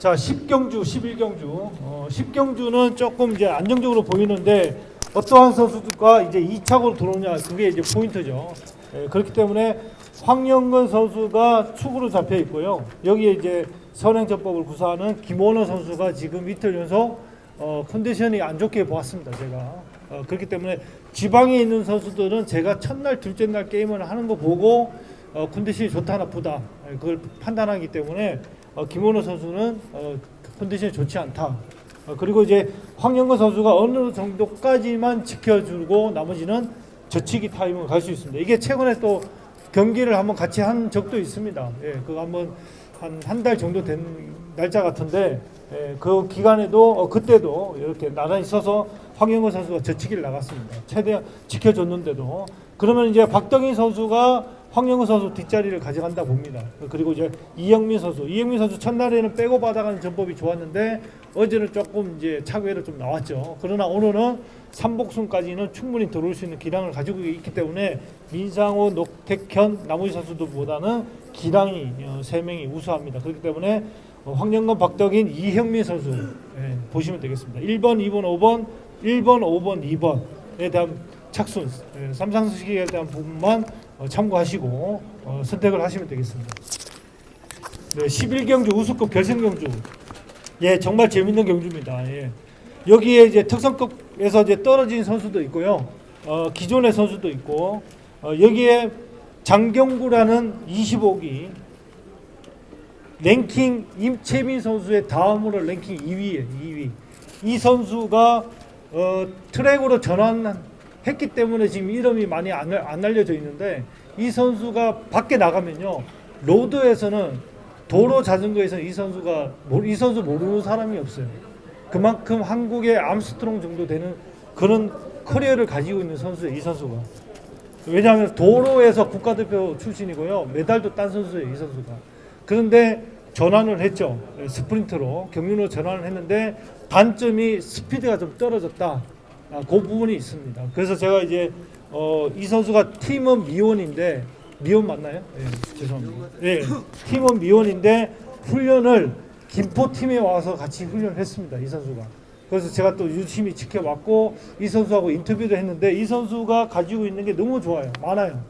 자, 10경주, 11경주. 어, 10경주는 조금 이제 안정적으로 보이는데 어떠한 선수들과 이제 2차로 들어오냐 그게 이제 포인트죠. 예, 그렇기 때문에 황영근 선수가 축으로 잡혀 있고요. 여기에 이제 선행전법을 구사하는 김원호 선수가 지금 이틀 연속 어, 컨디션이 안 좋게 보았습니다. 제가 어, 그렇기 때문에 지방에 있는 선수들은 제가 첫날 둘째 날 게임을 하는 거 보고 어, 컨디션이 좋다 나쁘다 예, 그걸 판단하기 때문에 어, 김원호 선수는 어, 컨디션이 좋지 않다. 어, 그리고 이제 황영근 선수가 어느 정도까지만 지켜주고 나머지는 저치기 타임을 갈 수 있습니다. 이게 최근에 또 경기를 한번 같이 한 적도 있습니다. 예, 그거 한번 한 한 달 정도 된 날짜 같은데 예, 그 기간에도 어, 그때도 이렇게 나란히 서서 황영근 선수가 저치기를 나갔습니다. 최대한 지켜줬는데도 그러면 이제 박덕인 선수가 황영근 선수 뒷자리를 가져간다 봅니다. 그리고 이제 이영민 선수, 이영민 선수 첫날에는 빼고 받아가는 전법이 좋았는데 어제는 조금 이제 차괴로 좀 나왔죠. 그러나 오늘은 삼복순까지는 충분히 들어올 수 있는 기량을 가지고 있기 때문에 민상호, 녹택현, 나머지 선수들보다는 기량이 어, 세 명이 우수합니다. 그렇기 때문에 어, 황영건, 박덕인, 이형민 선수 예, 보시면 되겠습니다. 1번, 2번, 5번, 1번, 5번, 2번에 대한 착순, 예, 삼상수식에 대한 부분만 어, 참고하시고 어, 선택을 하시면 되겠습니다. 네, 11경주 우수급 결승 경주. 예, 정말 재밌는 경주입니다. 예. 여기에 이제 특성급에서 이제 떨어진 선수도 있고요. 어, 기존의 선수도 있고 어, 여기에 장경구라는 25기 랭킹 임채민 선수의 다음으로 랭킹 2위에 2위. 이 선수가 어, 트랙으로 전환 했기 때문에 지금 이름이 많이 안, 알- 안 알려져 있는데 이 선수가 밖에 나가면요 로드에서는 도로 자전거에서 이 선수가 이 선수 모르는 사람이 없어요. 그만큼 한국의 암스트롱 정도 되는 그런 커리어를 가지고 있는 선수예요. 이 선수가. 왜냐하면 도로에서 국가대표 출신이고요. 메달도 딴 선수예요. 이 선수가. 그런데 전환을 했죠. 예, 스프린트로 경륜으로 전환을 했는데 단점이 스피드가 좀 떨어졌다. 아, 그 부분이 있습니다. 그래서 제가 이제 어, 이 선수가 팀은 미원인데 미원 맞나요? 예, 죄송합니다. 예, 팀은 미원인데 훈련을 김포 팀에 와서 같이 훈련을 했습니다. 이 선수가. 그래서 제가 또 유심히 지켜봤고 이 선수하고 인터뷰도 했는데 이 선수가 가지고 있는 게 너무 좋아요. 많아요.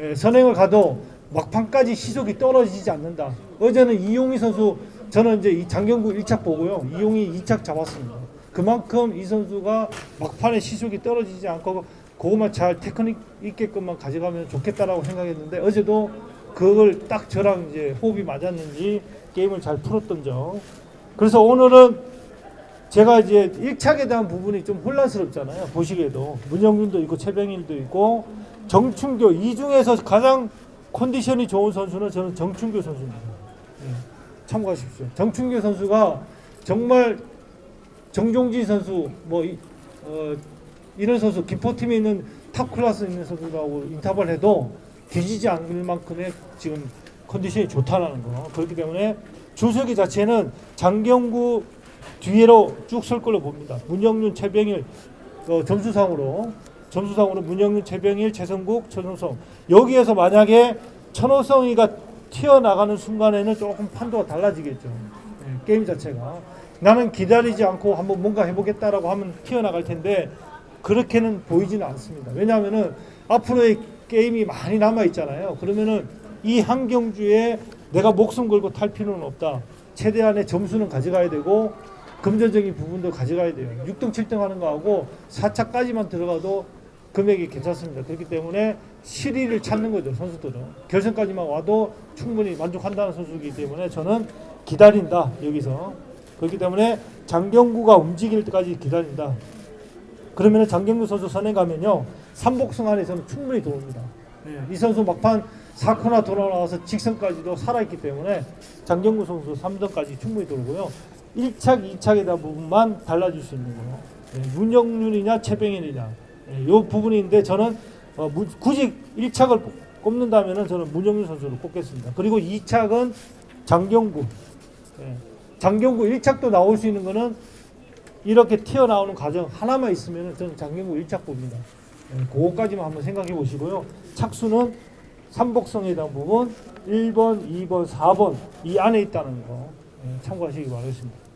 예, 선행을 가도 막판까지 시속이 떨어지지 않는다. 어제는 이용희 선수 저는 이제 이 장경구 1착 보고요. 이용희 2착 잡았습니다. 그만큼 이 선수가 막판에 시속이 떨어지지 않고 그것만 잘 테크닉 있게끔만 가져가면 좋겠다라고 생각했는데 어제도 그걸 딱 저랑 이제 호흡이 맞았는지 게임을 잘 풀었던 점. 그래서 오늘은 제가 이제 1착에 대한 부분이 좀 혼란스럽잖아요. 보시기에도 문영윤도 있고 최병일도 있고 정춘교 이 중에서 가장 컨디션이 좋은 선수는 저는 정춘교 선수입니다. 예, 참고하십시오. 정춘교 선수가 정말 정종진 선수 뭐 이, 어, 이런 선수 김포팀에 있는 탑 클래스 있는 선수라고 인터벌 해도 뒤지지 않을 만큼의 지금 컨디션이 좋다라는 거. 그렇기 때문에 주석이 자체는 장경구 뒤로 쭉 설 걸로 봅니다. 문영윤, 최병일 어, 점수상으로 점수상으로 문영윤, 최병일, 최성국, 천호성 여기에서 만약에 천호성이가 튀어나가는 순간에는 조금 판도가 달라지겠죠. 예, 게임 자체가 나는 기다리지 않고 한번 뭔가 해보겠다라고 하면 튀어나갈 텐데 그렇게는 보이지는 않습니다. 왜냐하면은 앞으로의 게임이 많이 남아 있잖아요. 그러면은 이 한 경주에 내가 목숨 걸고 탈 필요는 없다. 최대한의 점수는 가져가야 되고 금전적인 부분도 가져가야 돼요. 6등, 7등 하는 거하고 4차까지만 들어가도 금액이 괜찮습니다. 그렇기 때문에 실의를 찾는 거죠, 선수들은. 결승까지만 와도 충분히 만족한다는 선수이기 때문에 저는 기다린다, 여기서. 그렇기 때문에 장경구가 움직일 때까지 기다린다. 그러면 장경구 선수 선에 가면요, 삼복승 안에서는 충분히 들어옵니다. 예, 이 선수 막판 4코나 돌아나와서 직선까지도 살아있기 때문에 장경구 선수 3등까지 충분히 들어오고요. 1착, 2착에 대한 부분만 달라질 수 있는 거예요. 예, 문영윤이냐 최병현이냐 예, 이 부분인데 저는 어, 무- 굳이 1착을 꼽는다면 저는 문영윤 선수를 꼽겠습니다. 그리고 2착은 장경구. 예, 장경구 1착도 나올 수 있는 거는 이렇게 튀어나오는 과정 하나만 있으면 저는 장경구 1착 봅니다. 예, 그거까지만 한번 생각해 보시고요. 착수는 삼복성에 대한 부분 1번, 2번, 4번 이 안에 있다는 거. 예, 참고하시기 바라겠습니다.